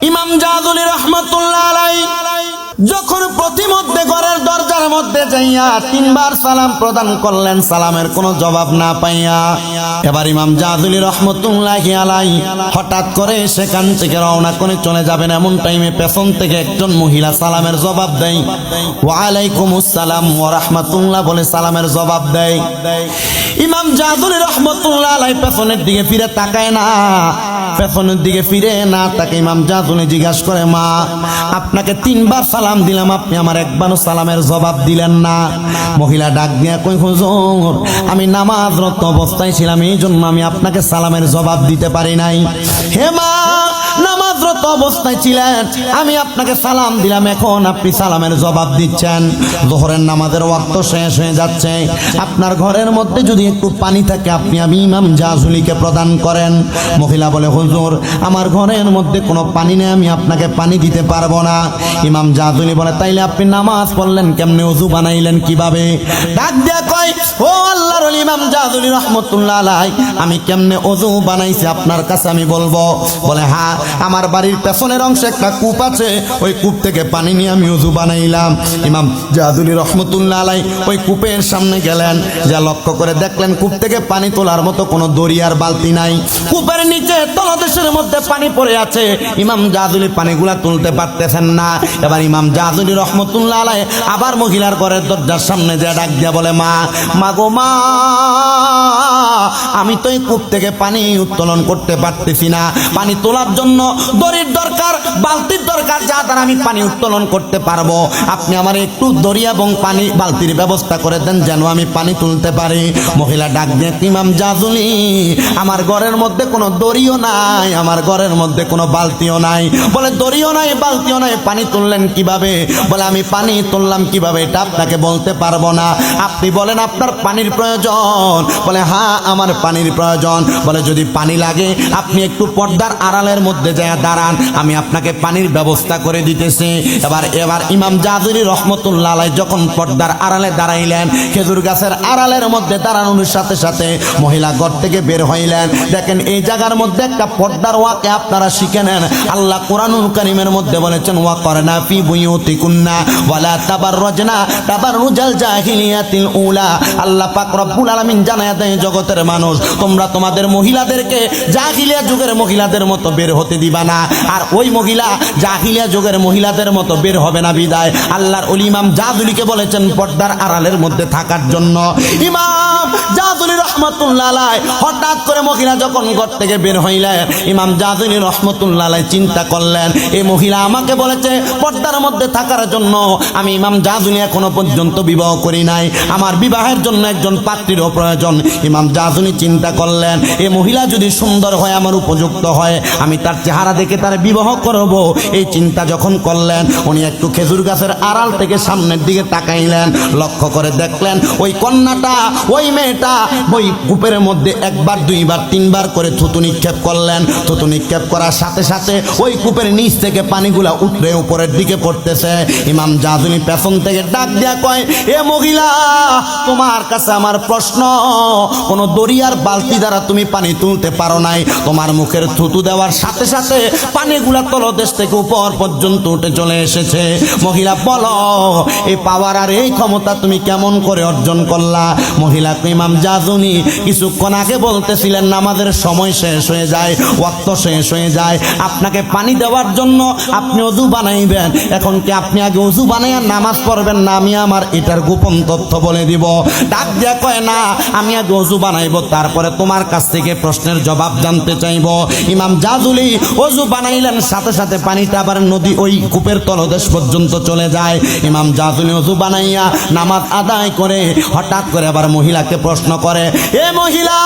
ইমাম জাদুলি রহমতুল্লাহ যখন যাইয়া তিনবার সালাম প্রদান করলেন, সালামের কোনো জবাব না পাইয়া। এবার ইমাম জাদুলি রহমতুল্লাহ আলাই হঠাৎ করে সেখান থেকে রওনা করে চলে যাবেন এমন টাইমে পেছন থেকে একজন মহিলা সালামের জবাব দেয়। ওয়ালাইকুম আসসালাম ওয়া রাহমাতুল্লাহ বলে সালামের জবাব দেয়। ইমাম জাদুলি রহমতুল্লাহ আলাই পেছনের দিকে ফিরে তাকায় না। পেছনের দিকে ফিরে না তাকে ইমাম জাদুলি জিজ্ঞাসা করে, মা, আপনাকে তিনবার সালাম দিলাম, আপনি আমার একবারও সালামের জবাব দিলেন না। মহিলা ডাক দিয়া কই হুজুর, আমি নামাজরত অবস্থায় ছিলাম এই জন্য আমি আপনাকে সালামের জবাব দিতে পারি নাই। হে মা নামাজরত অবস্থায় ছিলেন। আমি আপনাকে সালাম দিলাম, এখন আপনি সালামের জবাব দিচ্ছেন। জোহরের নামাজের ওয়াক্ত শেষ হয়ে যাচ্ছে। আপনার ঘরের মধ্যে যদি একটু পানি থাকে, আপনি আমি ইমাম জাজুলিকে প্রদান করেন। মহিলা বলে, হুজুর, আমার ঘরের মধ্যে কোনো পানি নেই, আমি আপনাকে পানি দিতে পারব না। ইমাম জাজুলি বলে, তাইলে আপনি নামাজ পড়লেন কেমনে অজু বানাইলেন কীভাবে? ডাক দিয়া কয়, ও আল্লাহর ইমাম জাজুলি রহমতুল্লাহ আমি কেমনে অজু বানাইছি, আপনার কাছে আমি বলব? বলে হ্যাঁ আমার বাড়ির পেছনের অংশে একটা কূপ আছে। ওই কূপ থেকে পানি নিয়ে আমি উজু বানাইলাম। ইমাম জাদুলি রহমতুল্লাহ আলাই ওই কূপের সামনে গেলেন। যা লক্ষ্য করে দেখলেন কূপ থেকে পানি তোলার মতো কোনো দরিয়ার বালতি নাই। কূপের নিচে তলদেশের মধ্যে পানি পড়ে আছে। ইমাম জাদুলি পানিগুলা তুলতে পারতেছেন না। এবার ইমাম জাদুলি রহমতুল্লাহ আলাই আবার মহিলার ঘরের দরজার সামনে যে ডাক দিয়া বলে, মা মা গো, মা, আমি তো এই কূপ থেকে পানি উত্তোলন করতে পারতেছি না। পানি তোলার জন্য দড়ির দরকার, বালতির দরকার, যা দ্বারা আমি পানি উত্তোলন করতে পারব। আপনি আমার একটু দড়ি এবং পানি, বালতির ব্যবস্থা করে দেন যেন আমি পানি তুলতে পারি। মহিলা ডাক দিয়ে ইমাম জাজুলি, আমার ঘরের মধ্যে কোনো দড়িও নাই, আমার ঘরের মধ্যে কোনো বালতিও নাই। বলে, দড়িও নাই, বালতিও নাই, পানি তুললেন কীভাবে? বলে, আমি পানি তুললাম কীভাবে, এটা আপনাকে বলতে পারব না। আপনি বলেন, আপনার পানির প্রয়োজন। বলে হ্যাঁ আমার পানির প্রয়োজন। বলে, যদি পানি লাগে, আপনি একটু পর্দার আড়ালের মধ্যে যায় দাঁড়ান। আমি আপনাকে পানির ব্যবস্থা করে দিতেছি। এবার এবার ইমাম জাদুরি রহমতুল্লাহ যখন পর্দার আড়ালে দাঁড়াইলেন, খেজুর গাছের আড়ালের মধ্যে দাঁড়ানোর সাথে সাথে মহিলা ঘর থেকে বের হইলেন। দেখেন, এই জায়গার মধ্যে একটা পর্দার ওয়াকে আপনারা শিখে নেন। আল্লাহ কোরআনুল করিমের মধ্যে বলেছেন, ওয়া করে না পি বুয়ুতি কুন্না ওয়ালা তাবার রজনা তাবার রুজাল জাহিলিয়াতিল উলা। আল্লাহ পাক রব্বুল আলামিন জানায় দেয় জগতের মানুষ, তোমরা তোমাদের মহিলাদেরকে জাহিলিয়া যুগের মহিলাদের মতো বের হতে দিবা না। আর ওই মহিলা জাহিলিয়া যুগের মহিলাদের মতো বের হবে না বিদায়। আল্লাহর অলি ইমাম জাদুলিকে বলেছেন পর্দার আড়ালের মধ্যে থাকার জন্য। ইমাম জাদুলি রহমতুল্লাহ হঠাৎ করে মহিলা যখন ঘর থেকে বের হইলেন ইমাম জাদুলি রহমতুল্লাহ চিন্তা করলেন এই মহিলা আমাকে বলেছে পর্দার মধ্যে থাকার জন্য। আমি ইমাম জাদুলি এখনও পর্যন্ত বিবাহ করি নাই। আমার বিবাহের জন্য একজন পাত্রীরও প্রয়োজন। ইমাম জাজুনি চিন্তা করলেন, এ মহিলা যদি সুন্দর হয়, আমার উপযুক্ত হয়, আমি তার চেহারা দেখে তার বিবাহ করব। এই চিন্তা যখন করলেন, উনি একটু খেজুর গাছের আড়াল থেকে সামনের দিকে তাকাইলেন, লক্ষ্য করে দেখলেন ওই কন্যাটা, ওই মেয়েটা, ওই কূপের মধ্যে একবার, দুইবার, তিনবার করে থুতু নিক্ষেপ করলেন। থুতু নিক্ষেপ করার সাথে সাথে ওই কূপের নিচ থেকে পানিগুলা উঠলে উপরের দিকে পড়তেছে। ইমাম জাজুনি পেছন থেকে ডাক দিয়া কয়, এ মহিলা, তোমার কাছে আমার প্রশ্ন। কোনো দরিয়ার বালতি দ্বারা তুমি পানি তুলতে পারো নাই। তোমার মুখের থুতু দেওয়ার সাথে সাথে পানিগুলা তলদেশ থেকে উপর পর্যন্ত উঠে চলে এসেছে। মহিলা, বলো, এই পাওয়ার আর এই ক্ষমতা তুমি কেমন করে অর্জন করলা? মহিলা, ইমাম জাজুনি, কিছুক্ষণ আগে বলতেছিলেন, নামাজের সময় শেষ হয়ে যায়, ওয়াক্ত শেষ হয়ে যায়। আপনাকে পানি দেওয়ার জন্য আপনি অজু বানাইবেন। এখন কি আপনি আগে অজু বানাইয়া নামাজ পড়বেন না? আমি আমার এটার গোপন তথ্য বলে দিব। ডাক দিয়া কয়, না, আমি আগে অজু বানাইবো, তারপরে তোমার কাছ থেকে প্রশ্নের জবাব জানতে চাইব। ইমাম জাজুলি, অজু বানাইলেন সাথে সাথে পানিটা আবার নদী ওই কূপের তলদেশ পর্যন্ত চলে যায়। ইমাম জাজুলি অজু বানাইয়া নামাজ আদায় করে, হঠাৎ করে আবার মহিলাকে প্রশ্ন করে, এ মহিলা,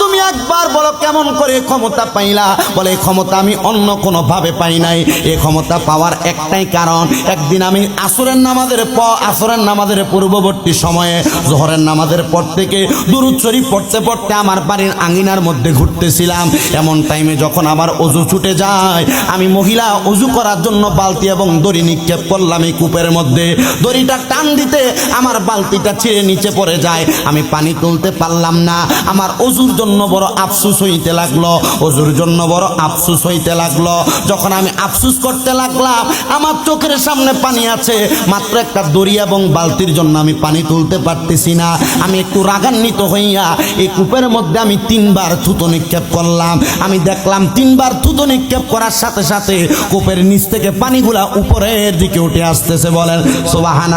তুমি একবার বলো কেমন করে ক্ষমতা পাইলা? বলে ক্ষমতা আমি অন্য কোনো ভাবে পাই নাই। এ ক্ষমতা পাওয়ার একটাই কারণ, একদিন আমি আসরের নামাজের প, আসরের নামাজের পূর্ববর্তী সময়ে, জোহরের নামাজের পর থেকে দুরুদ শরীফ পড়তে পড়তে আমার বাড়ির আঙিনার মধ্যে ঘুরতেছিলাম। এমন টাইমে যখন আমার অজু ছুটে যায় আমি মহিলা অজু করার জন্য বালতি এবং দড়ি নিক্ষেপ করলাম এই কূপের মধ্যে। দড়িটা টান দিতে আমার বালতিটা ছিঁড়ে নিচে পড়ে যায়। আমি পানি তুলতে পারলাম না। আমার অজুর জন্য বড় আফসুস হইতে লাগল। অজুর জন্য বড় আফসুস হইতে লাগল। যখন আমি আফসুস করতে লাগলাম, আমার চোখের সামনে পানি আছে। মাত্র একটা দড়ি এবং বালতির জন্য আমি পানি তুলতে পারতেছি না। আমি একটু রাগান্বিত হইয়া এই কূপের মধ্যে আমি তিনবার থুতো নিক্ষেপ করলাম। আমি দেখলাম তিনবার থুতো নিক্ষেপ করার সাথে সাথে কূপের নিচ থেকে পানিগুলা উপরের দিকে উঠে আসতেছে বলেন সোবাহান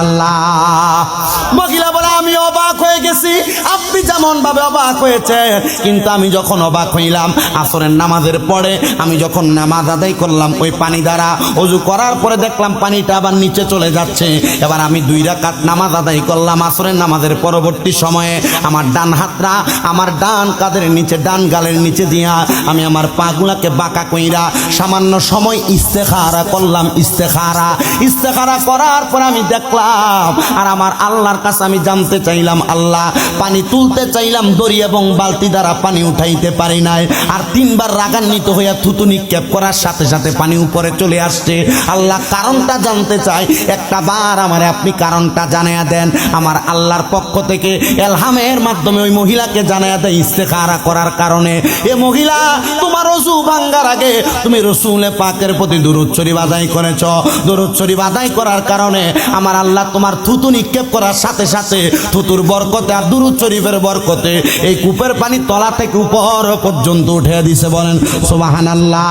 বলে, আমি অবাক হয়ে গেছি। আপনি যেমন ভাবে অবাক হয়েছে, কিন্তু আমি যখন অবাক হইলাম, আসরের নামাজের পরে আমি যখন নামাজ আদায় করলাম, ওই পানি দ্বারা অজু করার পরে দেখলাম পানিটা আবার নিচে চলে যাচ্ছে। এবার আমি দুই রাকাত নামাজ আদায় করলাম, আসরের নামাজের পরবর্তী সময়ে আমার ডান হাতরা আমার ডান কাদের নিচে, ডান গালের নিচে দিয়া আমি আমার পাগুলাকে বাঁকা কইরা সামান্য সময় ইস্তেখারা করলাম, ইস্তেখারা। ইস্তেখারা করার পর আমি দেখলাম, আর আমার আল্লাহর কাছে আমি জানতে চাইলাম, আল্লাহ পানি তুলতে চাইলাম, দড়ি এবং বালতি দ্বারা পানি উঠাইতে পারি নাই। আর তিনবার রাগান্বিত হইয়া থুতু নিক্ষেপ করার সাথে সাথে পানি উপরে চলে আসছে। আল্লাহ কারণটা জানতে চাই একটা বার আমার আপনি কারণটা জানাইয়া দেন। আমার আল্লাহর পক্ষ থেকে এলহামের মাধ্যমে ওই মহিলাকে জানাইয়া দেয়, ইস্তেখারা করার কারণে। এ মহিলা, তোমার রসু ভাঙ্গার আগে তুমি রসুলে পাকের প্রতি দূরচ্ছরি বাদাই করেছ। দূরচ্ছরি বাদাই করার কারণে আমার আল্লাহ তোমার থুতু নিক্ষেপ করার সাথে সাথে থুতুর বরকতে আর দুরুদ শরীফের বরকতে এই কূপের পানি তলা থেকে উপর পর্যন্ত উঠে দিছে বলেন সোবাহান আল্লাহ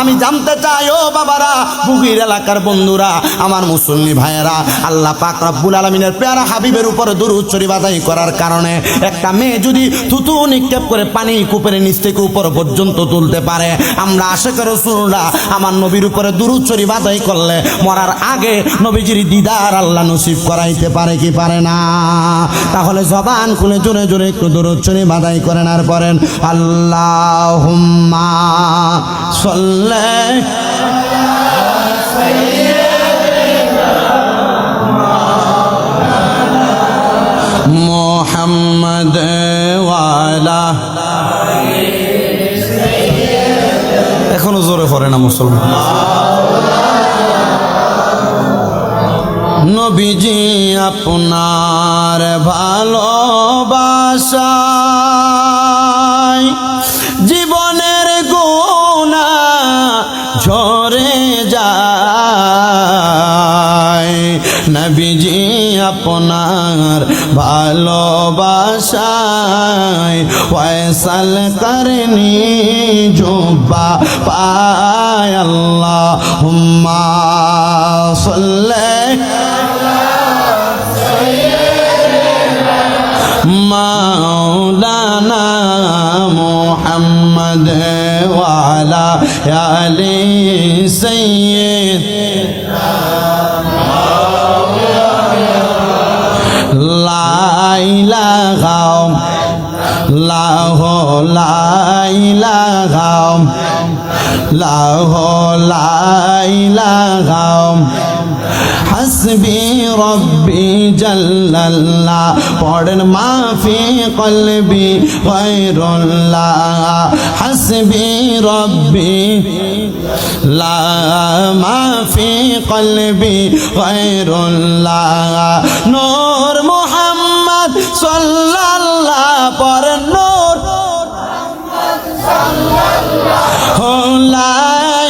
আমি জানতে চাই, ও বাবারা, বুগির এলাকার বন্ধুরা, আমার মুসল্লি ভাইয়েরা, আল্লাহ পাক রব্বুল আলমিনের পেয়ারা হাবিবের উপর দুরুদ আদায় করার কারণে একটা মেয়ে যদি থুতু নিক্ষেপ করে পানি কূপের নিচ থেকে উপর পর্যন্ত তুলতে পারে, আমরা আশা করে শুনলা আমার নবীর উপরে শরীফ আদায় করলে মরার আগে নবীজির দিদার আল্লাহ নসিব করাইতে পারে কি পারে না? তাহলে জবান খুলে জোরে জোরে একটু শরীফ আদায় করেন আর পড়েন আল্লাহ সল্লে মোহাম্মদ ওয়ালা জোরে পড়ে না মুসলমান। নবীজি আপনার ভালোবাসায় জীবনের গোনা ঝরে যায়। নবীজি আপনার পায় ফয়সাল করনি জুবা পায় আল্লাহ হুম্মা সাল্লে। মাওলানা মোহাম্মদ সৈয়দ লাইলাম লাহ লাইলাম হাসবি রব্বি জল্লাল্লাহ, পড়েন মাফি কলবি গৈরুল্লাহ হাসবি রব্বি লা মাফি কলবি গৈরুল্লাহ নূর মোহাম্মদ সাল্লাল্লাহ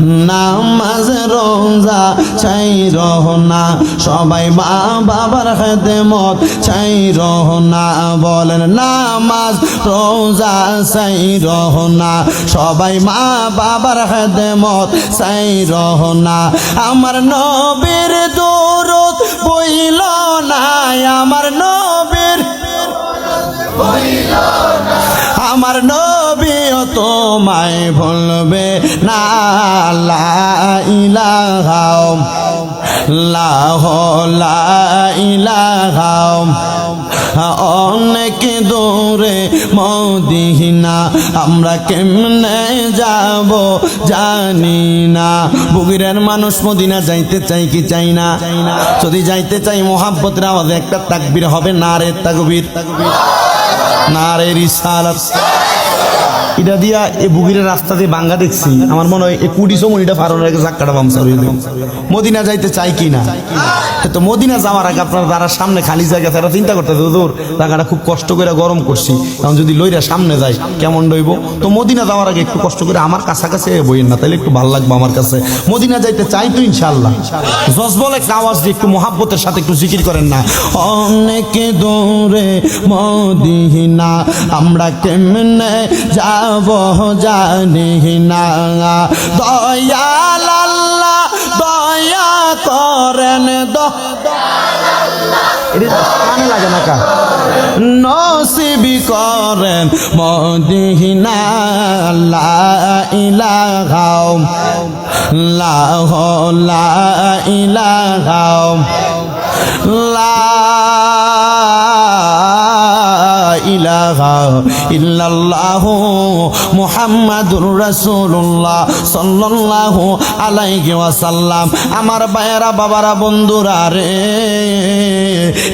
নামাজ, রোজা চাই রহনা সবাই মা বাবার খেদমত চাই রহনা বলেন, নামাজ, রোজা চাই রহনা সবাই মা বাবার খেদমত চাই রহনা আমার নবীর দূরত বইল না, আমার নবীর আমার নবীও তোমায় ভুলবে না, লা লাহ অনেক দূরে মদিনা, আমরা কেমনে যাব জানি না। বুগিরের মানুষ মদিনা যাইতে চাই কি চাই না? যদি যাইতে চাই মোহাব্বতের একটা তাকবীর হবে না রে তাকবীর। না রে রিসালাত। এটা দিয়া এই বুগিরের রাস্তা দিয়ে বাঙ্গা দেখছি। আমার মনে হয় এই কুড়ি সময় এটা ফারনের আগে চাক্কাটা বামসা হয়ে মদিনা যাইতে চাই কি না তো মদিনা যাওয়ার আগে আপনার যারা সামনে খালি জায়গা তারা চিন্তা করতে দূর জায়গাটা খুব কষ্ট করে গরম করছি। কারণ যদি লইরা সামনে যাই, কেমন রইব? তো মদিনা যাওয়ার আগে একটু কষ্ট করে আমার কাছাকাছি বইয়েন না তাহলে একটু ভালো লাগবে আমার কাছে। মদিনা যাইতে চাই তো ইনশাল্লাহ জজবল একটা আওয়াজ দিয়ে একটু মোহাব্বতের সাথে একটু জিকির করেন না। অনেকে দূরে মদিনা, আমরা কেমনে যাব জানি না। দয়াল আল্লাহ দয়া করেন কানে লাগে না কা? নসিবি করেন মদিনা লা ইলাহা লাহ লা আমার ভাইয়েরা, বাবারা, বন্ধুরা রে,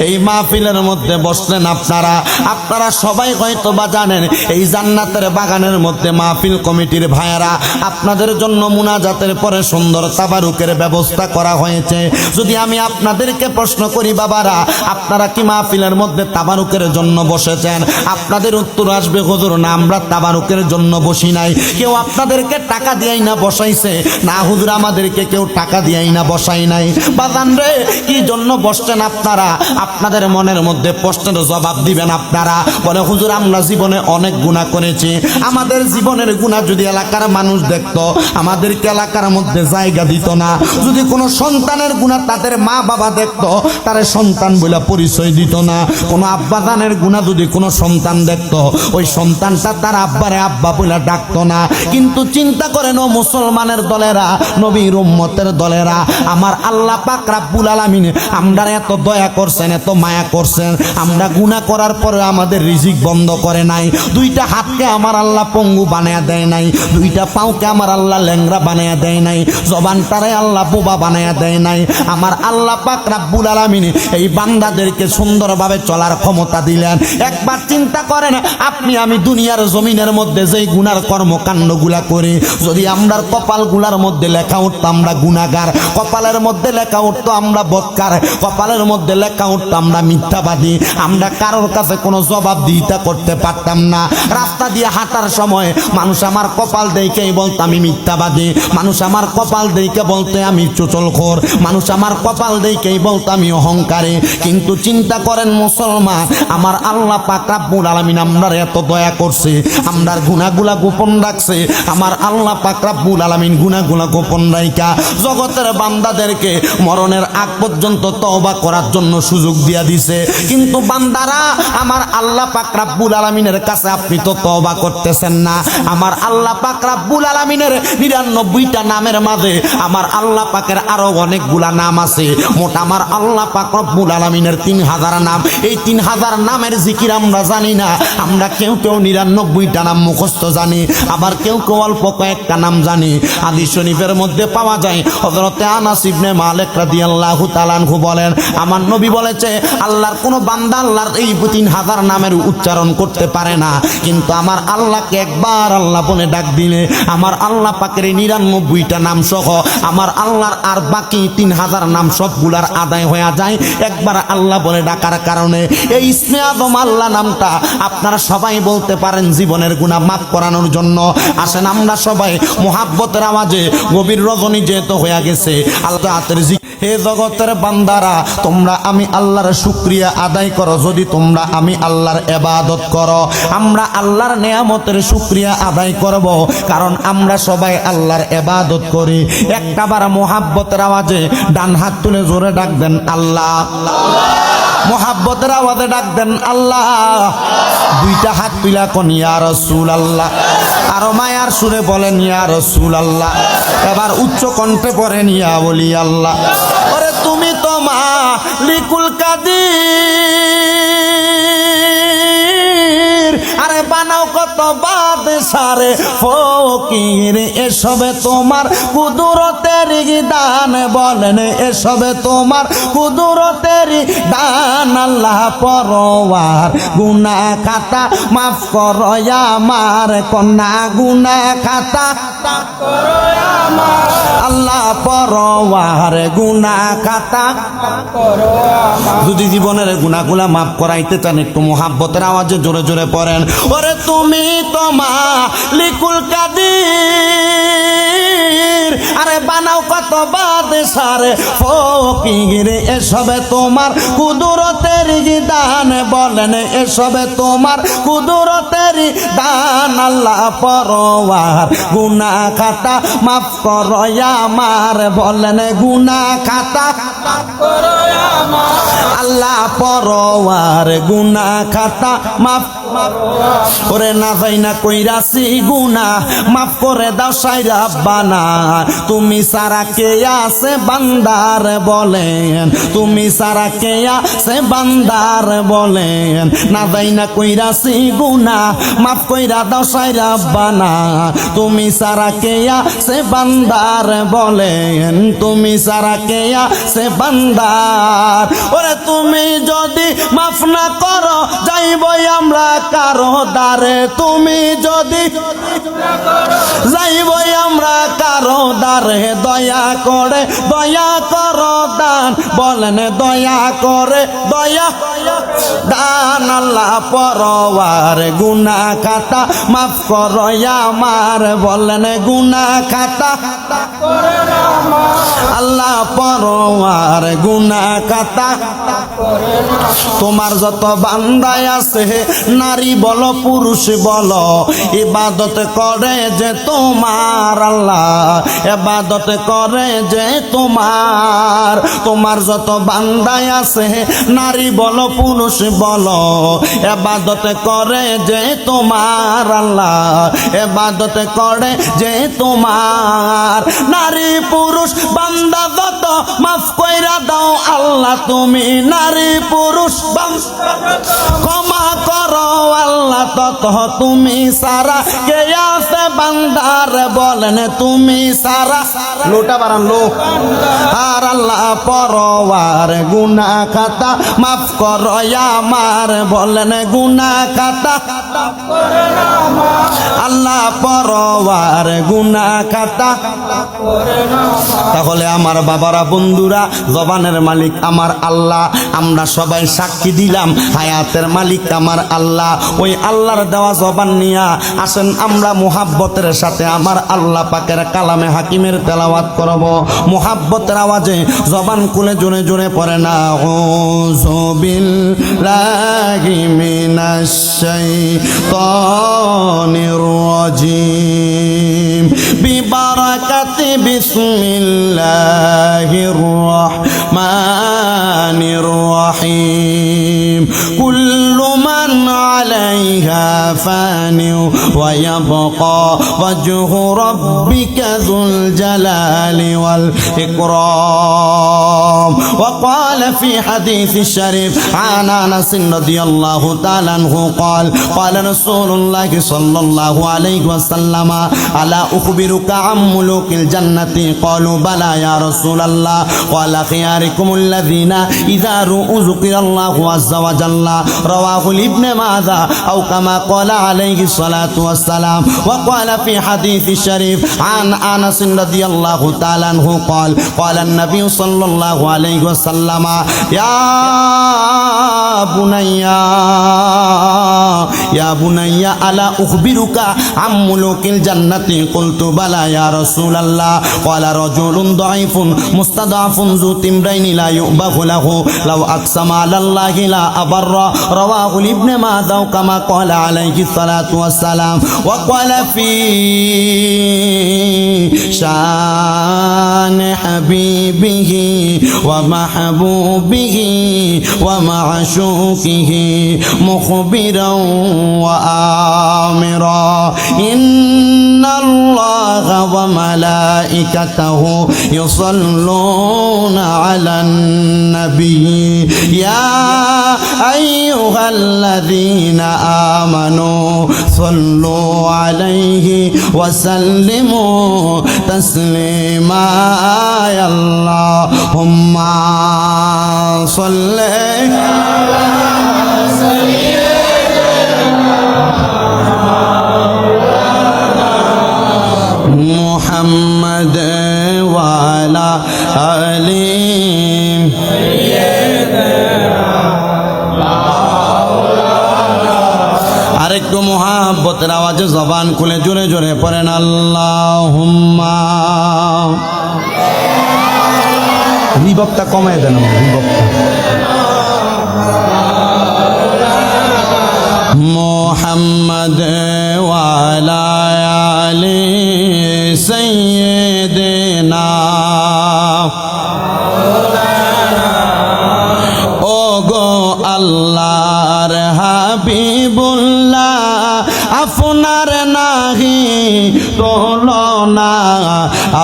এই মাহফিলের মধ্যে বসলেন আপনারা। আপনারা সবাই হয়তো বা জানেন, এই জান্নাতের বাগানের মধ্যে মাহফিল কমিটির ভাইয়েরা, আপনাদের জন্য মুনাজাতের পরে সুন্দর তাবারুকের ব্যবস্থা করা হয়েছে। যদি আমি আপনাদেরকে প্রশ্ন করি, বাবারা, আপনারা কি মাহফিলের মধ্যে তাবারুকের জন্য বসেছেন? আপনাদের উত্তর আসবে, হুজুর, না, আমরা তাবারুকের জন্য বসি নাই। কেউ আপনাদেরকে টাকা দিয়াই না বসাইছে। না, হুজুর, আমাদেরকে কেউ টাকা দিয়াই না বসাই নাই। বাজান রে, কি জন্য বসছেন আপনারা? আপনাদের মনের মধ্যে প্রশ্নের জবাব দিবেন আপনারা। বলে, হুজুর, আমরা জীবনে অনেক গুণা করেছি। আমাদের জীবনের গুণা যদি এলাকার মানুষ দেখতো, আমাদেরকে এলাকার মধ্যে জায়গা দিত না। যদি কোনো সন্তানের গুণা তাদের মা বাবা দেখতো, তার সন্তান বলে পরিচয় দিত না। কোনো আব্বাদানের গুণা যদি কোনো সন্তান দেখতো, ওই সন্তানটা তার আব্বারে আব্বা বলে ডাকতো না। কিন্তু চিন্তা করেন, ও মুসলমানের দলেরা, নবীর উম্মতের দলেরা, আমার আল্লাহ পাক রাব্বুল আলামিন আমরা এত দয়া করছেন, এত মায়া করছেন, আমরা গুনাহ করার পরে আমাদের রিজিক বন্ধ করে নাই। দুইটা হাতকে আমার আল্লাহ পঙ্গু বানায়া দেয় নাই, দুইটা পাওকে আমার আল্লাহ ল্যাংরা বানায়া দেয় নাই, জবানটারে আল্লাহ বোবা বানায়া দেয় নাই। আমার আল্লাহ পাক রাব্বুল আলামিন এই বান্দাদেরকে সুন্দরভাবে চলার ক্ষমতা দিলেন। একবার চিন্তা করেন, আপনি আমি দুনিয়ার জমিনের মধ্যে যেই গুনার কর্মকাণ্ডগুলা করি, যদি আমরার কপালগুলার মধ্যে লেখা উঠতো আমরা গুনাগার কপালের মধ্যে লেখা উঠতো আমরা বৎকার, কপালের মধ্যে লেখা উঠতো আমরা মিথ্যাবাদী, আমরা কারোর কাছে কোনো জবাব দিতে করতে পারতাম না। রাস্তা দিয়ে হাঁটার সময় মানুষ আমার কপাল দেখেই বলতো, আমি মিথ্যাবাদী। মানুষ আমার কপাল দেখে বলতে, আমি চোচলখোর। মানুষ আমার কপাল দেখেই বলতো, আমি অহংকারী। কিন্তু চিন্তা করেন মুসলমান, আমার আল্লাহ পাক রাব্বুল আলামিন আমরার এত দয়া করছে, আমরার গুনাহগুলা গোপন রাখছে, আমার আল্লাহ পাক রাব্বুল আলামিন গুনাহগুলা গোপন রাইকা জগতের বান্দাদেরকে মরণের আগ পর্যন্ত তওবা করার জন্য সুযোগ দিয়া দিছে। কিন্তু বান্দারা, আমার আল্লাহ পাক রাব্বুল আলামিনের কাছে আপনি তো তওবা করতেছেন না। আমার আল্লাহ পাক রাব্বুল আলামিনের নিরানব্বইটা নামের মাঝে আমার আল্লাহ পাকের আরও অনেকগুলা নাম আছে। মোট আমার আল্লাহ পাক রব্বুল আলামিনের তিন হাজার নাম। এই তিন হাজার নামের জিকির আমরা জানি না। আমরা কেউ কেউ নিরানব্বইটা নাম মুখস্থ জানি, আবার কেউ কেউ অল্প কয়েকটা নাম জানি। আদি শরীফের মধ্যে পাওয়া যায় হজরতে আনাস ইবনে মালিক রাদিয়াল্লাহু তাআলাহু বলেন, আমার নবী বলেছে, আল্লাহর কোনো বান্দা আল্লাহর এই তিন হাজার নামের উচ্চারণ করতে পারে না। কিন্তু আমার আল্লাহকে একবার আল্লাহ বলে ডাক দিলে, আমার আল্লাহ পাকের নিরানব্বইটা নাম সহ, আমার আল্লাহর আর বাকি তিন হাজার নাম সবগুলার আদায় হয়ে যায়, একবার আল্লাহ বলে ডাকার কারণে। এই ইসমে আদম আল্লাহ নামটা আপনারা সবাই বলতে পারেন জীবনের গুণা মাফ করানোর জন্য। আসেন আমরা সবাই মোহাব্বতের আওয়াজে গভীর রজনী যেহেতু হয়ে গেছে, আল্লাহ হে জগতের বান্দারা, তোমরা আমি আল্লাহর শুক্রিয়া আদায় করো। যদি তোমরা আমি আল্লাহর এবাদত করো, আমরা আল্লাহর নেয়ামতের শুক্রিয়া আদায় করব। কারণ আমরা সবাই আল্লাহর এবাদত করি। একটা বার মোহাব্বতের আওয়াজে ডান হাত তুলে জোরে ডাকবেন আল্লাহ আল্লাহ। মোহাব্বতের আওয়াজে ডাক দেন আল্লাহ। দুইটা হাত তুলা কন, ইয়া রসুল আল্লাহ আরও মায়ার সুরে বলেন, ইয়া রসুল আল্লাহ এবার উচ্চ কণ্ঠে পড়েন, ইয়া বলি আল্লাহ ওরে তুমি তো মা লিকুল কাদির সারে ফকির, এসবে তোমার কুদুরতের দান বলেন, এসবে তোমার কুদুরতের দান আল্লাহ পরওয়ার গুনা খাতা মাফ করো আমার, কন্যা গুনা খাতা আল্লাহ পরওয়ার গুনা খাতা যদি জীবনের গুণাগুলা মাফ করাইতে চান, একটু মোহাব্বতের আওয়াজে জোরে জোরে পড়েন। ওরে তুমি তোমা লিকুল কাদির। আরে বানাও কত বাদ সারে ফকির, এসবে তোমার কুদুরতের দান বলেন, এসবে তোমার কুদুরতের দান আল্লাহ পরওয়ার গুনা খাতা মাফ করো আমার বলেন গুনা খাতা আল্লাহ পরওয়ার গুনা খাতা মাফ করে না যাই না কইরাছি গুনা মাফ করে দাও সাইরা বানা। তুমি সারা কে আছে বান্দার বলেন? তুমি সারা কে আছে বান্দার বলেন? না গুনা মাফ কইরা দাও সাইরা বানা। তুমি সারা কে আছে বান্দার বলেন? তুমি সারা কে আছে বান্দার? ওরে তুমি যদি মাফ না করো, যাইবই আমরা কারও দ্বারে। তুমি যদি যাইবই আমরা কারও দ্বারে দয়া করে, দয়া করো দান, বলেন দয়া করে, দয়া দান আল্লাহ পরওয়ার গুনা খাতা, মাফ করো আমার, বলেন গুনা খাতা। আল্লাহ পরওয়ার গুনা খাতা। তোমার যত বান্দায় আছে, নারী বলো পুরুষ বলো ইবাদত করে যে তোমার আল্লাহ, ইবাদত করে যে তোমার। তোমার যত বান্দায় আছে, নারী বলো, পুরুষ বলো এবাদত করে যে তোমার আল্লাহ এবাদত করে যে তোমার। নারী, পুরুষ, বান্দা যত মাফ কইরা দাও, আল্লাহ তুমি নারী, পুরুষ ক্ষমা করো আল্লাহ তত তুমি সারা। কে আছে বান্দার বলেন তুমি সারা। লোটা বাড়ান লো। আর আল্লাহ পরওয়ার গুনা খাতা মাফ করো আমার বলেন গুনা খাতা আল্লাহ পরওয়ার গুনা খাতা তাহলে আমার বাবারা বন্ধুরা জবানের মালিক আমার আল্লাহ। আমরা সবাই সাক্ষী দিলাম হায়াতের মালিক আমার আল্লাহ। ওই আল্লাহর দেওয়া জবান নিয়া আসেন, আমরা মোহাব্বতের সাথে আমার আল্লাহ পাকের কালামে হাকিমের তেলাওয়াত করব। মোহাব্বতের আওয়াজে জবান কুলে জোরে জোরে পড়ে না ও জবিল রাজিম। বিবারাকাতি বিসমিল্লাহির রহমানির রহিম। কুল্লু من عليها فان ويبقى وجه ربك ذو الجلال والإكرام. وقال في حديث الشريف عن أنس رضي الله تعالى عنه قال قال رسول الله صلى الله عليه وسلم ألا أخبرك عن ملوك الجنة؟ قالوا بلى يا رسول الله. قال خياركم الذين إذا رؤوا ذكر الله عز وجل. رواه الابن ماذا أو كما قال عليه الصلاة والسلام وقال في حديث الشريف عن أنس رضي الله تعالى عنه قال قال النبي صلى الله عليه وسلم يا بني يا بني ألا أخبرك عن ملوك الجنة قلت بلى يا رسول الله قال رجل ضعيف مستضعف ذو تمرين لا يؤبه له لو أقسم على الله لا أبر رواه الابن ماذا كما قال عليه الصلاة والسلام. وقال في شأن حبيبه ومحبوبه ومعشوقه مخبرا وآمرا. إن الله وملائكته يصلون على النبي يا أيها الذين آمنوا صلوا عليه وسلموا تسليما يا اللهم صل محمد জবান খুলে জোরে জোরে পড়েন আল্লাহ রিবকটা কমায় দেন আমার হাবিবুল্লাহ আপনার নাহি তোলনা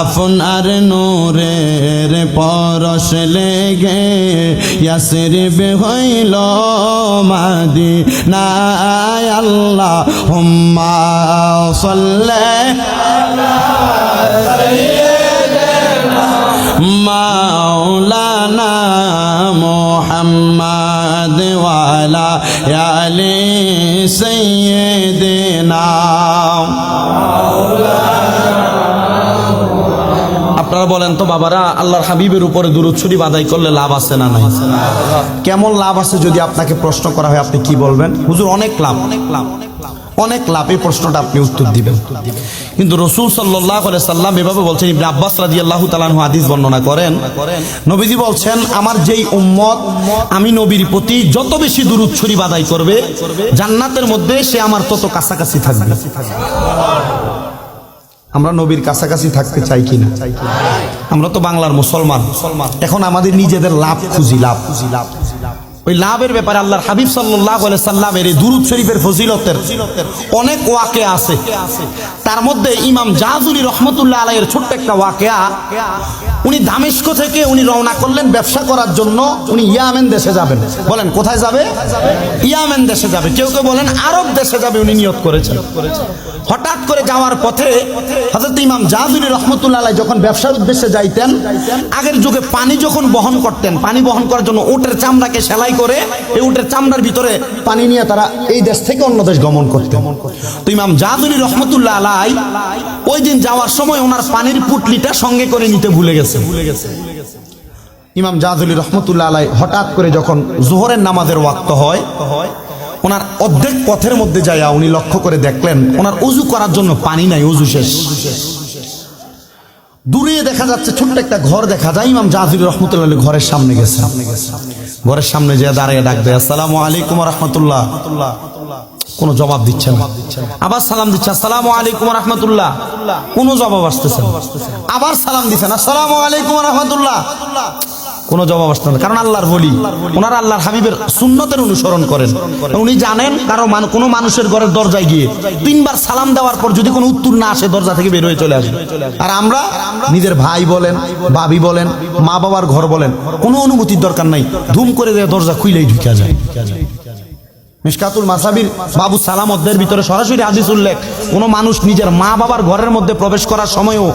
আপনার নূরের পরশ লেগে ইয়াসির বে হইল মাদি না আল্লাহ হুম্মা সল্লে মাওলানা মোহাম্মদ আলি সৈয়দনা আপনারা বলেন তো, বাবারা, আল্লাহর হাবিবের উপরে দূর ছুরি আদায় করলে লাভ আছে না নাই? কেমন লাভ আছে যদি আপনাকে প্রশ্ন করা হয়, আপনি কি বলবেন? হুজুর অনেক লাভ অনেক লাভ। অনেক লাভ এই প্রশ্নটা আপনি উত্তর দিবেন। কিন্তু রসুল সাল্লাহ সাল্লাম এভাবে বলছেন, ইবনে আব্বাস রাজি আল্লাহ তালানহু হাদিস বর্ণনা করেন, নবীজি বলছেন, আমার যেই উম্মত, আমি নবীর প্রতি যত বেশি শরীফ আদায় করবে, জান্নাতের মধ্যে সে আমার তত কাছাকাছি থাকবে। আমরা নবীর কাছাকাছি থাকতে চাই কিনা? আমরা তো বাংলার মুসলমান। এখন আমাদের নিজেদের লাভ খুঁজি লাভ খুঁজি, লাভ। ওই লাভের ব্যাপারে আল্লাহর হাবিব সাল্লাহ সাল্লামের এই দুরুদ শরীফের ফজিলতের অনেক ওয়াকে আছে। তার মধ্যে ইমাম জাহাজুরি রহমতুল্লাহ আলাইয়ের ছোট্ট একটা ওয়াকেয়া উনি দামেস্ক থেকে উনি রওনা করলেন ব্যবসা করার জন্য। উনি ইয়ামেন দেশে যাবেন। বলেন, কোথায় যাবে? ইয়ামেন দেশে যাবে। কেউ কেউ বলেন, আরব দেশে যাবে উনি নিয়ত করেছেন। হঠাৎ করে যাওয়ার পথে হজরত ইমাম জাহাজুরি রহমতুল্লাহ যখন ব্যবসার উদ্দেশ্যে যাইতেন, আগের যুগে পানি যখন বহন করতেন, পানি বহন করার জন্য উটের চামড়াকে সেলাই করে এই উটের চামড়ার ভিতরে পানি নিয়ে তারা এই দেশ থেকে অন্য দেশ গমন করতেন। তো ইমাম জাহাজুরি রহমতুল্লাহ আলাই ওই দিন যাওয়ার সময় ওনার পানির পুটলিটা সঙ্গে করে নিতে ভুলে গেছে। ভুলে গেছে ইমাম জাহাজুলি রহমতুল্লাহ আলাই হঠাৎ করে যখন জোহরের নামাজের ওয়াক্ত হয়, ওনার অর্ধেক পথের মধ্যে যাইয়া উনি লক্ষ্য করে দেখলেন, ওনার উজু করার জন্য পানি নাই, উজু শেষ। দূরে দেখা যাচ্ছে ছোট্ট একটা ঘর দেখা যায়, ইমাম জাহাজুল রহমতুল্লাহ ঘরের সামনে গেছে। ঘরের সামনে যে দাঁড়িয়ে ডাক দেয়, আসসালামু আলাইকুম রহমতুল্লাহ। কোনো জবাব দিচ্ছে না। আবার সালাম দিচ্ছে, আসসালামু আলাইকুম রহমতুল্লাহ। কোনো জবাব আসতেছে আবার সালাম দিচ্ছেন আসসালামু আলাইকুম রহমতুল্লাহ। কোনো জবাব আসতে না। কারণ আল্লাহর বলি ওনারা আল্লাহর হাবিবের সুন্নতের অনুসরণ করেন। উনি জানেন কারও কোনো মানুষের ঘরের দরজায় গিয়ে তিনবার সালাম দেওয়ার পর যদি কোনো উত্তর না আসে, দরজা থেকে বের হয়ে চলে আসে। আর আমরা নিজের ভাই বলেন, ভাবি বলেন মা বাবার ঘর বলেন, কোনো অনুমতির দরকার নাই। ধুম করে দেয় দরজা খুইলেই ঢুকে যায়। মিসকাতুল মাসাবির বাবু সালাম ভিতরে সরাসরি হাদিস উল্লেখ। কোনো মানুষ নিজের মা বাবার ঘরের মধ্যে প্রবেশ করার সময়ও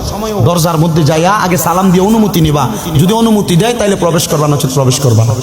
দরজার মধ্যে যাইয়া আগে সালাম দিয়ে অনুমতি নিবা। যদি অনুমতি দেয় তাহলে প্রবেশ করবা, নচেত প্রবেশ করবা না।